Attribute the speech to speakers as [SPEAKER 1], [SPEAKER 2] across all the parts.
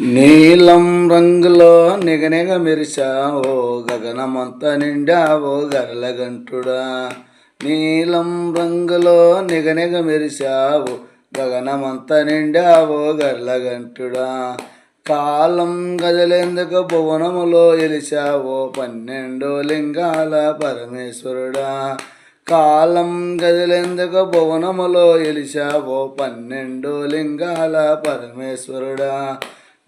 [SPEAKER 1] నీలం రంగులో నిగనిగ మెరిశావో గగనమంత నిండావో గరలగంటుడా నీలం రంగులో నిగనిగ మెరిశావో గగనమంత నిండావో గరలగంటుడా కాలం గజలేందుకు భువనములో ఎలిశావో పన్నెండో లింగాల పరమేశ్వరుడా. కాలం గదిలెందుకు భువనములో ఎలిశావో పన్నెండు లింగాల పరమేశ్వరుడా.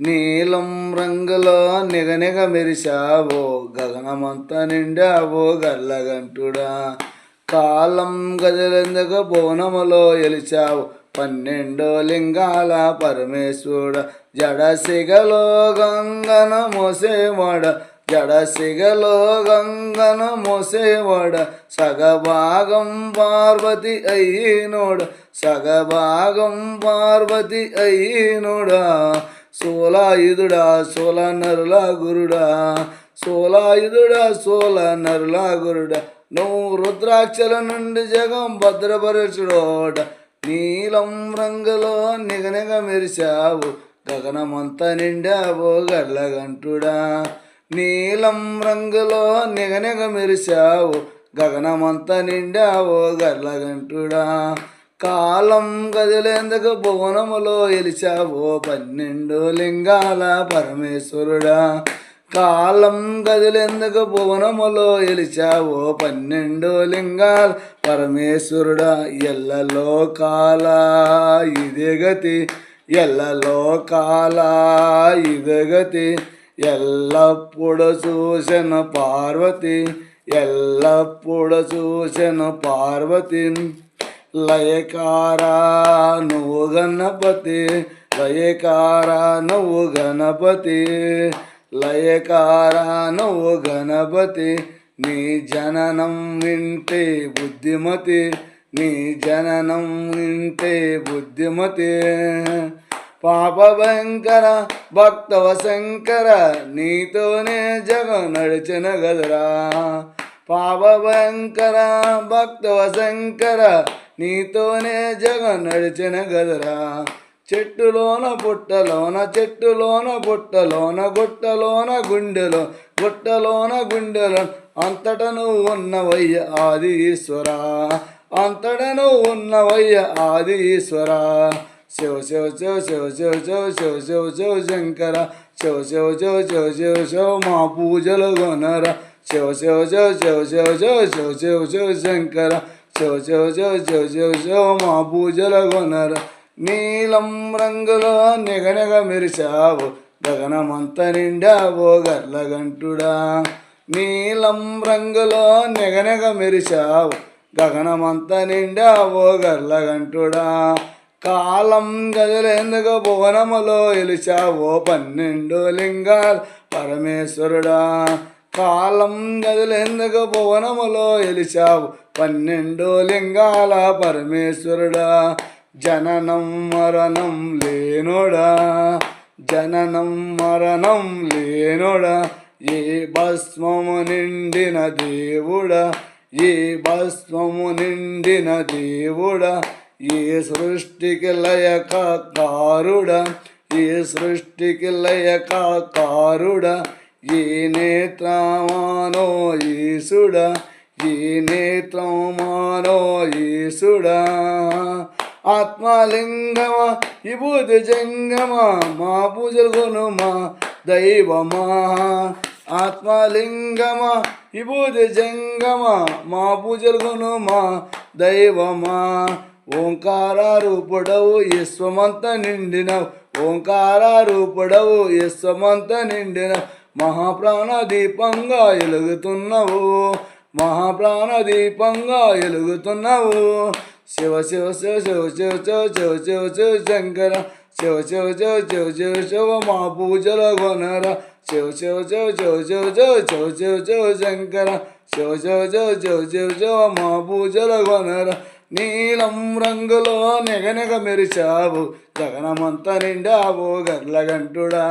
[SPEAKER 1] నీలం రంగులో నిగనిగ మెరిశావో గగనమంత నిండావో గల్లగంటుడా. కాలం గదిలెందుకు బోనములో ఎలిచావు పన్నెండో లింగాల పరమేశ్వరుడ. జడసిగలో గంగన మోసేవాడ జడసిగలో గంగన మోసేవాడ. సగభాగం పార్వతి అయ్యినోడ సగభాగం పార్వతి అయ్యినోడా సోలాయుధుడా సోల నరులా గురుడా. సోలాయుధుడా సోల నరులా గురుడా. నువ్వు రుద్రాక్షల నుండి జగం భద్రపరచుడోడ. నీలం రంగులో నిగనిగ మెరిశావు. గగనమంతా నిండావో గడ్లగంటుడా నీలం రంగులో నిగనిగ మెరిశావు. గగనమంతా నిండావో గడ్లగంటుడా కాలం కదిలేందుకు భువనములో ఎలిచావో పన్నెండు లింగాల పరమేశ్వరుడా. కాలం కదిలేందుకు భువనములో ఎలిచావో పన్నెండు లింగాల పరమేశ్వరుడా. ఎల్లలో కాల ఇదే గతి ఎల్లలో కాల ఇదే గతి. ఎల్లప్పుడు చూసిన పార్వతి ఎల్లప్పుడు చూసిన పార్వతి లయకారా నువ్వు గణపతి లయకారా నువ్వు గణపతి లయకారా నువ్వు గణపతి నీ జననం వింటే బుద్ధిమతి నీ జననం వింటే బుద్ధిమతి. పాప భయంకర భక్తవ శంకర నీతోనే జగ నడిచిన గదరా. పాప భయంకర భక్తవ శంకర నీతోనే జగ నడిచిన గదరా చెట్టులోన పుట్టలోన చెట్టులోన పుట్టలోన గుట్టలోన గుండెలో గుట్టలోన గుండెలో అంతట నువ్వు ఉన్నవయ్య ఆది ఈశ్వరా అంతట నువ్వు ఉన్నవయ్య ఆది ఈశ్వరా శివ శివ శివ శివ శివ శివ శివ శివ శివ శంకర శివ శివ శివ శివ శివ శివ మా పూజలు కొనరా శివ శివ శివ శివ శివ శివ శివ శివ శివ శంకర శివ శివ శివ శివ శివ శివ మా పూజల కొనర నీలం రంగులో నిగనిగ మెరిచావు. గగనమంత నిండావో గర్లగంటుడా నీలం రంగులో నిగనిగ మెరిచావు. గగనమంత నిండావో గర్లగంటుడా కాలం గదిలేందుకు భువనములో ఎలిచావో. పన్నెండు లింగాలు పరమేశ్వరుడా. కాలం గదిలేందుకు భువనములో ఎలిచావు. పన్నెండు లింగాల పరమేశ్వరుడా జననం మరణం లేనోడా జననం మరణం లేనోడా ఏ భస్మము నిండిన దేవుడా ఏ భస్మము నిండిన దేవుడా ఏ సృష్టికి లయకారుడా ఏ సృష్టికి లయకారుడా ఈ నేత్రమానో ఈసుడా ఈ నేత్రమానో ఈసుడా ఆత్మలింగమా విభూతి జంగమా మా పూజలు కొనుమా దైవమా. ఆత్మలింగమా విభూతి జంగమా మా పూజలు కొనుమా దైవమా. ఓంకార రూపుడవు విశ్వమంత నిండిన ఓంకార రూపుడవు విశ్వమంత నిండిన మహాప్రాణ దీపంగా ఎలుగుతున్నావు మహాప్రాణ దీపంగా ఎలుగుతున్నావు శివ శివ శివ శివ శివ శివ శివ శివ శివ శంకర శివ శివ శివ శివ శివ శివ మా పూజల కొనర శివ శివ శివ శివ శివ శివ శివ శివ శివ శంకర శివ శివ శివ శివ శివ శివ మా పూజల కొనర నీలం రంగులో నెగనెగ మెరిచావు గగనమంత నిండావు గర్లగంటుడా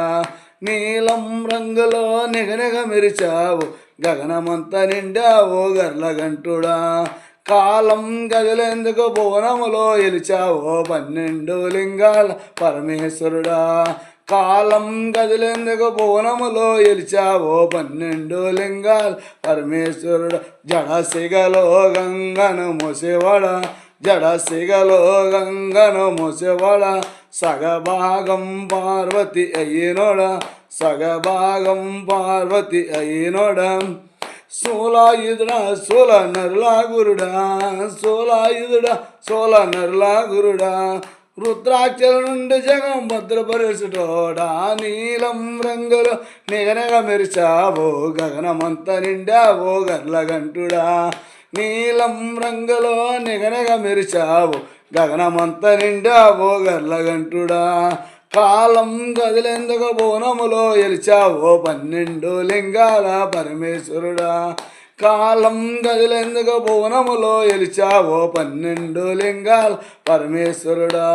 [SPEAKER 1] నీలం రంగులో నిగనిగ మెరిచావు గగనమంత నిండావు గర్లగంటుడా కాలం గదిలేందుకు భువనములో ఎలిచావో పన్నెండు లింగాల పరమేశ్వరుడా. కాలం గదిలేందుకు భువనములో ఎలిచావో పన్నెండు లింగాలు పరమేశ్వరుడు. జడసిగలో గంగను మూసేవాడ జడసిగలో గంగను మూసేవాడ. సగభాగం పార్వతి అయ్యినోడ సగభాగం పార్వతి అయ్యినోడ సోలాయుధుడా సోల నరులా గురుడా సోలాయుధుడా సోల నరులా గురుడా రుద్రాక్షల నుండి జగం భద్రపరుచుటోడా నీలం రంగులు నిగనగ మెరిచావో గగనమంత నిండావో గర్లగంటుడా నీలం రంగులో నిగనగ మెరిచావు గగనమంత నిండావో గర్లగంటుడా కాలం గదిలేందుకు బోనములో ఎలిచావో పన్నెండు లింగాల పరమేశ్వరుడా. కాలం గదిలేందుకు బోనములో ఎలిచావో పన్నెండు లింగాల పరమేశ్వరుడా.